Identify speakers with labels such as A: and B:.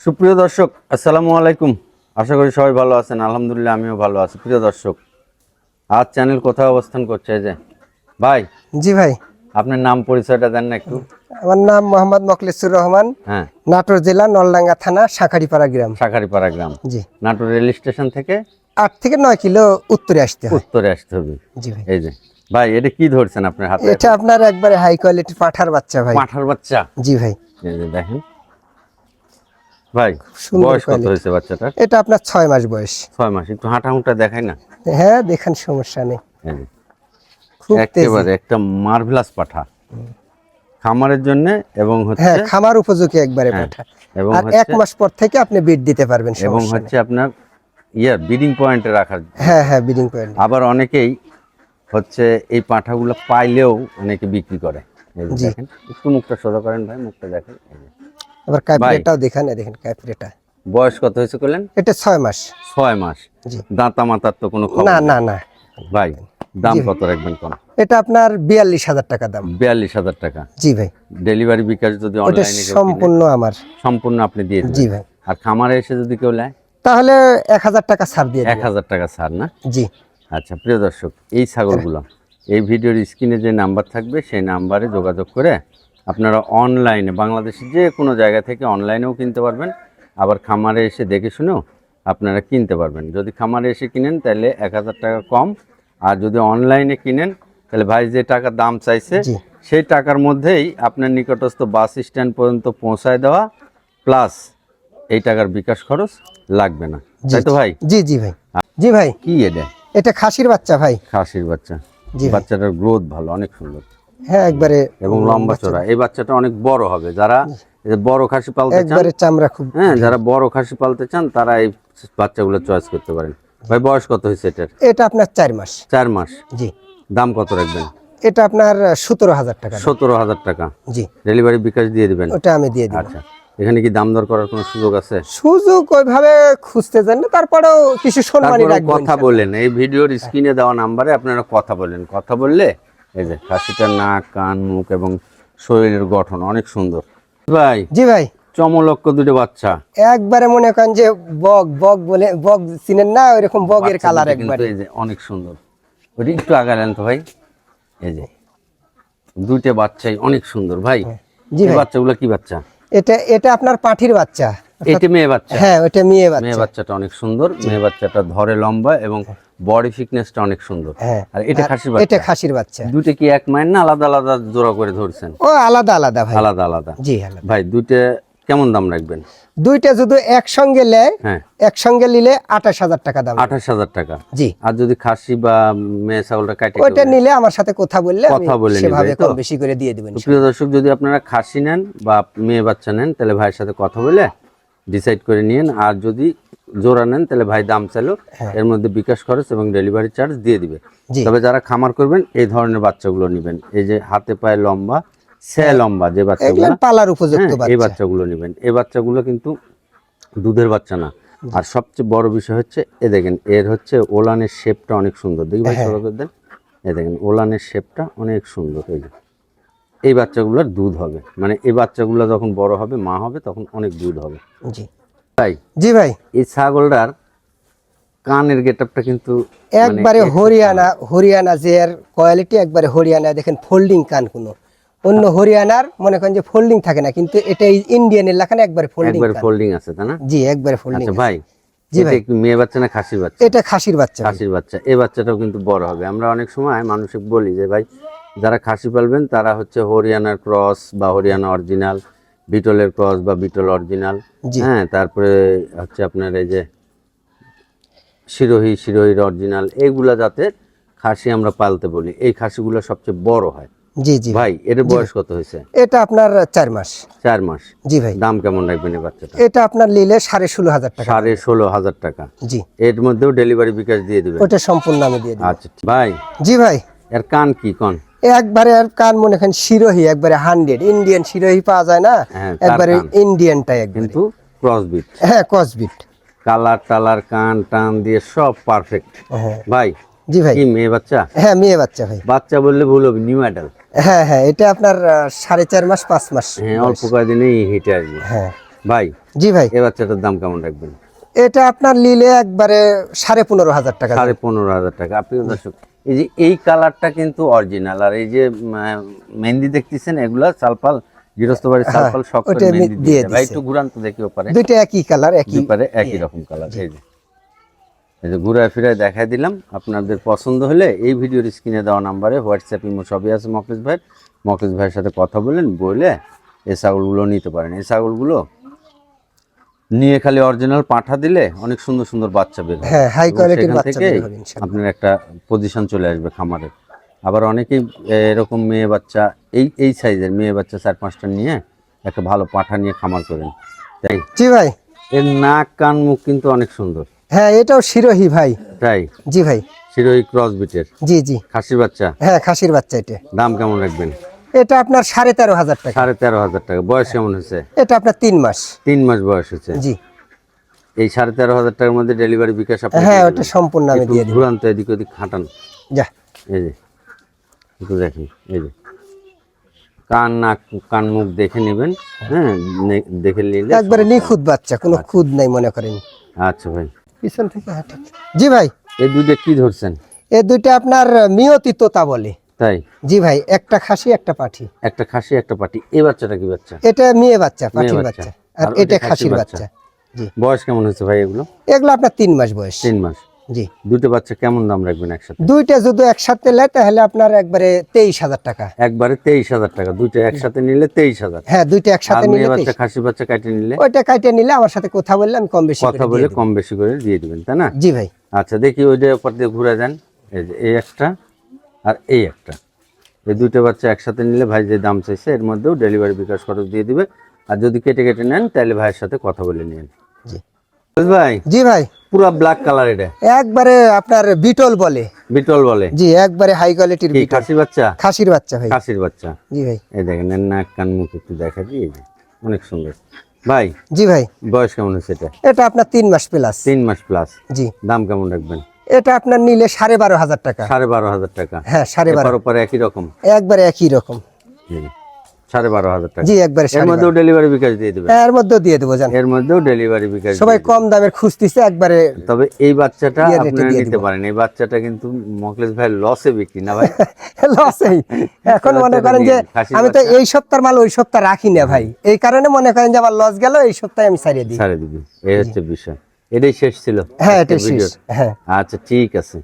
A: সুপ্রিয় দর্শক আসসালামু আলাইকুম। আশা করি সবাই ভালো আছেন। আলহামদুলিল্লাহ আমিও ভালো আছি। প্রিয় দর্শক আজ চ্যানেল কোথায় অবস্থান করছে এই যে? ভাই?
B: জি ভাই।
A: আপনার নাম পরিচয়টা দেন না একটু।
B: আমার নাম মোহাম্মদ মকলেসুর রহমান।
A: হ্যাঁ।
B: নাটোর জেলা নলডাঙ্গা থানা শাখারিপাড়া গ্রাম।
A: শাখারিপাড়া গ্রাম।
B: জি।
A: নাটোর রেল স্টেশন থেকে
B: আট থেকে নয় কিলো উত্তরে আসতে হয়।
A: উত্তরে আসতে হবে।
B: জি ভাই।
A: এই যে। ভাই এটা কি ধরছেন আপনার হাতে?
B: এটা আপনার একবারে হাই কোয়ালিটির পাঠার বাচ্চা ভাই।
A: পাঠার বাচ্চা?
B: জি ভাই।
A: দেখেন। ভাই বয়স কত হয়েছে বাচ্চাটার?
B: এটা আপনার ছয় মাস বয়স।
A: ছয় মাস একটু হাঁটা হুঁটা দেখাই না?
B: হ্যাঁ দেখেন সমস্যা নেই।
A: এই যে
B: খুব তেজি।
A: একেবারে একটা মার্ভেলাস পাঠা। খামারের জন্য এবং হচ্ছে
B: হ্যাঁ খামার উপযোগী একবারে
A: হ্যাঁ,
B: পাঠা।
A: এবং
B: আর এক মাস পর থেকে আপনি বিট দিতে পারবেন
A: এবং হচ্ছে আপনার ইয়ার বিডিং পয়েন্টে রাখার
B: হ্যাঁ হ্যাঁ বিডিং পয়েন্ট
A: আবার অনেকেই হচ্ছে এই পাঠাগুলো পাইলেও অনেকে বিক্রি করে। দেখেন একটু মুখটা সোজা করেন ভাই মুখটা দেখেন।
B: আবার ক্যাপিরেটাও দেখেন দেখেন ক্যাপিরেটা
A: বয়স কত হয়েছে করলেন?
B: এটা ছয় মাস।
A: ছয় মাস।
B: জি।
A: দাঁতা মাতার তো কোনো খবর
B: না না না।
A: ভাই দাম কত রাখবেন কোন?
B: এটা আপনার বিয়াল্লিশ হাজার টাকা দাম।
A: বিয়াল্লিশ হাজার টাকা।
B: জি ভাই।
A: ডেলিভারি বিকাশ যদি অনলাইনে
B: সম্পূর্ণ আমার।
A: সম্পূর্ণ আপনি দিয়ে
B: জি ভাই।
A: আর খামারে এসে যদি কেউ নেয়?
B: তাহলে এক হাজার টাকা ছাড় দিয়ে
A: এক
B: দিবেন।
A: হাজার টাকা ছাড় না?
B: জি।
A: আচ্ছা প্রিয় দর্শক এই ছাগলগুলো এই ভিডিওর স্ক্রিনে যে নাম্বার থাকবে সেই নাম্বারে যোগাযোগ করে আপনারা অনলাইনে বাংলাদেশের যে কোনো জায়গা থেকে অনলাইনেও কিনতে পারবেন। আবার খামারে এসে দেখে শুনেও আপনারা কিনতে পারবেন। যদি খামারে এসে কিনেন তাহলে এক হাজার টাকা কম। আর যদি অনলাইনে কিনেন তাহলে ভাই যে টাকার দাম চাইছে সেই টাকার মধ্যেই আপনার নিকটস্থ বাস স্ট্যান্ড পর্যন্ত পৌঁছায় দেওয়া প্লাস এই টাকার বিকাশ খরচ লাগবে না। তাই তো ভাই?
B: জি জি ভাই। জি ভাই।
A: কি এটা?
B: এটা খাসির বাচ্চা ভাই।
A: খাসির বাচ্চা।
B: জি
A: বাচ্চাটার গ্রোথ ভালো অনেক সুন্দর।
B: হ্যাঁ একবারে
A: এবং লম্বা চড়া এই বাচ্চাটা অনেক বড় হবে। যারা বড় খাসি পালতে চান
B: একবারে চামড়া খুব
A: হ্যাঁ যারা বড় খাসি পালতে চান তারা এই বাচ্চাগুলো চয়েস করতে পারেন। ভাই বয়স কত হয়েছে এটার?
B: এটা আপনার চার মাস।
A: চার মাস?
B: জি।
A: দাম কত রাখবেন?
B: এটা আপনার সতেরো হাজার টাকা।
A: সতেরো হাজার টাকা।
B: জি।
A: ডেলিভারি বিকাশ দিয়ে দিবেন?
B: ওটা আমি দিয়ে দিব।
A: আচ্ছা। এখানে কি দাম দর করার কোনো সুযোগ আছে?
B: সুযোগ ওইভাবে খুঁজতে যান না তারপরেও কিছু সম্মানই রাখবেন।
A: কথা বলেন। এই ভিডিওর স্ক্রিনে দেওয়া নাম্বারে আপনারা কথা বলেন। কথা বললে এই যে খাসিটার নাক কান মুখ এবং শরীরের গঠন অনেক সুন্দর। ভাই
B: জি ভাই।
A: চমলক্ষ দুটো বাচ্চা।
B: একবারে মনে করেন যে বগ বগ বলে বগ চিনেন না ওইরকম বগের কালার একবারে।
A: এই যে অনেক সুন্দর। ওটা একটু আগালেন তো ভাই। এই যে দুইটা বাচ্চাই অনেক সুন্দর ভাই।
B: জি
A: বাচ্চাগুলো কি বাচ্চা?
B: এটা এটা আপনার পাঠির বাচ্চা।
A: এটা মেয়ে বাচ্চা।
B: হ্যাঁ ওটা মেয়ে
A: মেয়ে বাচ্চাটা অনেক সুন্দর। মেয়ে বাচ্চাটা ধরে লম্বা এবং বডি ফিটনেসটা অনেক সুন্দর।
B: হ্যাঁ।
A: আর এটা খাসির
B: এটা খাসির বাচ্চা।
A: দুইটা কি এক মায়ের না আলাদা আলাদা জোড়া করে ধরছেন?
B: ও আলাদা আলাদা ভাই।
A: আলাদা আলাদা।
B: জি আলাদা।
A: ভাই দুইটা কেমন দাম রাখবেন?
B: দুইটা যদি একসঙ্গে নেয়
A: হ্যাঁ।
B: একসঙ্গে নিলে আঠাশ হাজার টাকা দাম।
A: আঠাশ হাজার টাকা।
B: জি।
A: আর যদি খাসি বা মেয়ে ছাগলটা কাটে
B: ওইটা নিলে আমার সাথে কথা বললে
A: কথা বলে
B: সেভাবে কম বেশি করে দিয়ে দিবেন
A: প্রিয় দর্শক যদি আপনারা খাসি নেন বা মেয়ে বাচ্চা নেন তাহলে ভাইয়ের সাথে কথা বলে ডিসাইড করে নিন আর যদি জোড়া নেন তাহলে ভাই দাম চাইলো এর মধ্যে বিকাশ খরচ এবং ডেলিভারি চার্জ দিয়ে দিবে। তবে যারা খামার করবেন এই ধরনের বাচ্চাগুলো নেবেন। এই যে হাতে পায়ে লম্বা সে লম্বা যে বাচ্চাগুলো
B: এগুলো পালার উপযুক্ত
A: হ্যাঁ, এই বাচ্চাগুলো নেবেন। এই বাচ্চাগুলো কিন্তু দুধের বাচ্চা না। আর সবচেয়ে বড় বিষয় হচ্ছে এ দেখেন এর হচ্ছে ওলানের শেপটা অনেক সুন্দর। দেখি ভাই
B: হ্যাঁ।
A: দেন। এ দেখেন ওলানের শেপটা অনেক সুন্দর। এই এই বাচ্চাগুলোর দুধ হবে। মানে এই বাচ্চাগুলো যখন বড় হবে মা হবে তখন অনেক দুধ হবে।
B: জি।
A: তাই?
B: জি ভাই।
A: এই ছাগলটার কানের গেটআপটা কিন্তু মানে
B: একবারে হরিয়ানা হরিয়ানা যে এর কোয়ালিটি একবারে হরিয়ানা দেখেন ফোল্ডিং কান কোনো। অন্য হরিয়ানার মনে করেন যে ফোল্ডিং থাকে না কিন্তু এটা ইন্ডিয়ানের লেখানে একবারে ফোল্ডিং
A: একবারে ফোল্ডিং আছে তাই না?
B: জি একবারে ফোল্ডিং
A: আচ্ছা ভাই
B: জি ভাই।
A: একটু মেয়ে বাচ্চা না খাসির বাচ্চা?
B: এটা খাসির বাচ্চা ভাই।
A: খাসির বাচ্চা এই বাচ্চাটাও কিন্তু বড় হবে। আমরা অনেক সময় মানুষকে বলি যে ভাই যারা খাসি পালবেন তারা হচ্ছে হরিয়ানার ক্রস বা হরিয়ানা অরিজিনাল বিটলের ক্রস বা বিটল অরিজিনাল। হ্যাঁ তারপরে হচ্ছে আপনার এই যে শিরোহী শিরোহির অরিজিনাল এইগুলা যাতে খাসি আমরা পালতে বলি। এই খাসিগুলো সবচেয়ে বড় হয়।
B: জি জি।
A: ভাই এর বয়স কত হয়েছে?
B: এটা আপনার চার মাস।
A: চার মাস।
B: জি ভাই।
A: দাম কেমন রাখবেন এই বাচ্চাটা
B: এটা আপনার নিলে সাড়ে ষোলো হাজার টাকা।
A: সাড়ে ষোলো হাজার টাকা।
B: জি।
A: এর মধ্যেও ডেলিভারি বিকাশ দিয়ে দিবেন।
B: ওটা সম্পূর্ণ আমি দিয়ে দিই
A: আচ্ছা ভাই।
B: জি ভাই।
A: এর কান কি কন?
B: একবারে আর কান মনে করেন শিরোহি একবারে হান্ড্রেড। ইন্ডিয়ান শিরোহী পাওয়া যায় না
A: হ্যাঁ,
B: একবারে
A: কান।
B: ইন্ডিয়ানটাই
A: কিন্তু ক্রসবিট
B: হ্যাঁ ক্রসবিট
A: কালার টালার কান টান দিয়ে সব পারফেক্ট
B: হ্যাঁ।
A: ভাই
B: জি ভাই।
A: কি মেয়ে বাচ্চা?
B: হ্যাঁ মেয়ে বাচ্চা ভাই।
A: বাচ্চা বললে ভুল হবে নিউ অ্যাডাল
B: হ্যাঁ হ্যাঁ এটা আপনার সাড়ে চার মাস পাঁচ মাস
A: হ্যাঁ অল্প কয়েকদিনেই হেঁটে আসবে।
B: হ্যাঁ।
A: ভাই
B: জি ভাই।
A: এই বাচ্চাটার দাম কেমন রাখবেন?
B: এটা আপনার নিলে একবারে সাড়ে পনেরো হাজার টাকা।
A: সাড়ে পনেরো হাজার টাকা। প্রিয় দর্শক এই যে এই কালারটা কিন্তু অরিজিনাল। আর এই যে মেহেন্দি দেখতেছেন এগুলা সালপাল গৃহস্থ বাড়ির সালপাল মেহেন্দি
B: দিয়ে
A: ভাই একটু ঘুরান তো পারে
B: দুইটা একই কালার একই
A: দুপারে একই রকম কালার এই যে। এই যে ঘুরায় ফিরায় দেখাই দিলাম। আপনাদের পছন্দ হলে এই ভিডিওর স্ক্রিনে দেওয়া নাম্বারে হোয়াটসঅ্যাপ ইমো সবই আছে মকলিস ভাইয়ের সাথে কথা বলেন বলে এই ছাগলগুলো নিতে পারেন। এই ছাগলগুলো নিয়ে খালি অরিজিনাল পাঠা দিলে অনেক সুন্দর সুন্দর বাচ্চা বের হয়
B: হ্যাঁ হাই কোয়ালিটির বাচ্চা বের হবে ইনশাআল্লাহ।
A: আপনার একটা পজিশন চলে আসবে খামারে। আবার অনেকেই এরকম মেয়ে বাচ্চা এই এই সাইজের মেয়ে বাচ্চা চার পাঁচটা নিয়ে একটা ভালো পাঠা নিয়ে খামার করেন। তাই?
B: জি ভাই।
A: এর নাক কান মুখ কিন্তু অনেক সুন্দর।
B: হ্যাঁ এটাও শিরোহি ভাই।
A: তাই?
B: জি ভাই।
A: শিরোই ক্রস বিটের
B: জি জি।
A: খাসির বাচ্চা?
B: হ্যাঁ খাসির বাচ্চা এটা।
A: দাম কেমন রাখবেন?
B: এটা আপনার সাড়ে তেরো হাজার টাকা।
A: সাড়ে তেরো হাজার টাকা। বয়স কেমন হয়েছে?
B: এটা আপনার তিন মাস।
A: তিন মাস বয়স হয়েছে?
B: জি।
A: এই সাড়ে তেরো হাজার টাকার মধ্যে ডেলিভারি বিকাশ
B: হ্যাঁ ওটা সম্পূর্ণ আমি দিয়ে
A: ঘুরান তো এদিক ওদিক খাটান
B: যা।
A: এই যে একটু দেখেন এই যে। কান নাক কান মুখ দেখে নেবেন হ্যাঁ নে- দেখে নিলে
B: একবারে নিখুঁত বাচ্চা কোনো খুদ নাই মনে করেন।
A: আচ্ছা ভাই।
B: পিছন থেকে হ্যাঁ জি ভাই।
A: এই দুইটা কি ধরছেন?
B: এই দুইটা আপনার মিয়তি তোতা বলে।
A: তাই?
B: জি ভাই একটা খাসি একটা পাঠি।
A: একটা খাসি একটা পাটি এই বাচ্চাটা কি বাচ্চা?
B: এটা মেয়ে বাচ্চা পাঠির
A: বাচ্চা।
B: আর এটা
A: খাসির বাচ্চা।
B: জি।
A: বয়স কেমন হয়েছে ভাই এগুলো?
B: এগুলো আপনার তিন মাস বয়স।
A: তিন মাস।
B: জি।
A: দুটো বাচ্চা কেমন দাম রাখবেন একসাথে?
B: দুইটা যদি একসাথে নেয় তাহলে আপনার একবারে তেইশ হাজার টাকা।
A: একবারে তেইশ হাজার টাকা। দুইটা একসাথে নিলে তেইশ হাজার।
B: হ্যাঁ দুইটা একসাথে নিলে
A: বাচ্চা খাসি বাচ্চা কাটে নিলে?
B: ওইটা কাইটে নিলে আমার সাথে কথা বললে আমি কম বেশি
A: কথা বলে কম বেশি করে দিয়ে দিবেন তাই না?
B: জি ভাই।
A: আচ্ছা দেখি ওইটা উপর দিয়ে ঘুরে যে এই একটা। আর এই একটা। এই দুটো বাচ্চা একসাথে নিলে ভাই যে দাম চাইছে এর মধ্যেও ডেলিভারি বিকাশ খরচ দিয়ে দিবে। আর যদি কেটে কেটে নেন তাহলে ভাইয়ের সাথে কথা বলে নিন।
B: জি।
A: ভাই?
B: জি ভাই।
A: পুরো ব্ল্যাক কালার এটা।
B: একবারে আপনার বিটল বলে।
A: বিটল বলে?
B: জি একবারে হাই কোয়ালিটির
A: কি
B: বিটল।
A: খাসি বাচ্চা?
B: খাসির বাচ্চা ভাই।
A: খাসির বাচ্চা।
B: জি ভাই।
A: এই দেখেন নাক কান মুখ একটু দেখা দিই। অনেক সুন্দর। ভাই
B: জি ভাই।
A: বয়স কেমন হয়েছে এটা?
B: এটা আপনার তিন মাস প্লাস
A: তিন মাস প্লাস
B: জি।
A: দাম কেমন রাখবেন?
B: এটা আপনার নিলে সাড়ে বারো হাজার টাকা।
A: সাড়ে বারো হাজার টাকা।
B: হ্যাঁ সাড়ে বারো।
A: পরে একই রকম?
B: একবারে একই রকম।
A: সাড়ে বারো হাজার টাকা।
B: জি একবারে
A: এর মধ্যেও ডেলিভারি বিকাশ দিয়ে দেবে
B: এর মধ্যেও দিয়ে দেবো জান।
A: এর মধ্যেও ডেলিভারি বিকাশ
B: সবাই কম দামের খুঁজতেছে একবারে
A: তবে এই বাচ্চাটা আপনারা নিতে পারেন। এই বাচ্চাটা কিন্তু মকলেশ ভাই লসে বিক্রি না ভাই?
B: লসেই এখন মনে করেন যে আমি তো এই সপ্তাহের মাল ওই সপ্তাহ রাখি না ভাই। এই কারণে মনে করেন যে আমার লস গেল এই সপ্তাহে আমি ছাড়িয়ে দিই।
A: দিবি। এই হচ্ছে বিষয়। এটাই শেষ ছিল
B: হ্যাঁ এটাই শেষ। হ্যাঁ।
A: আচ্ছা ঠিক আছে।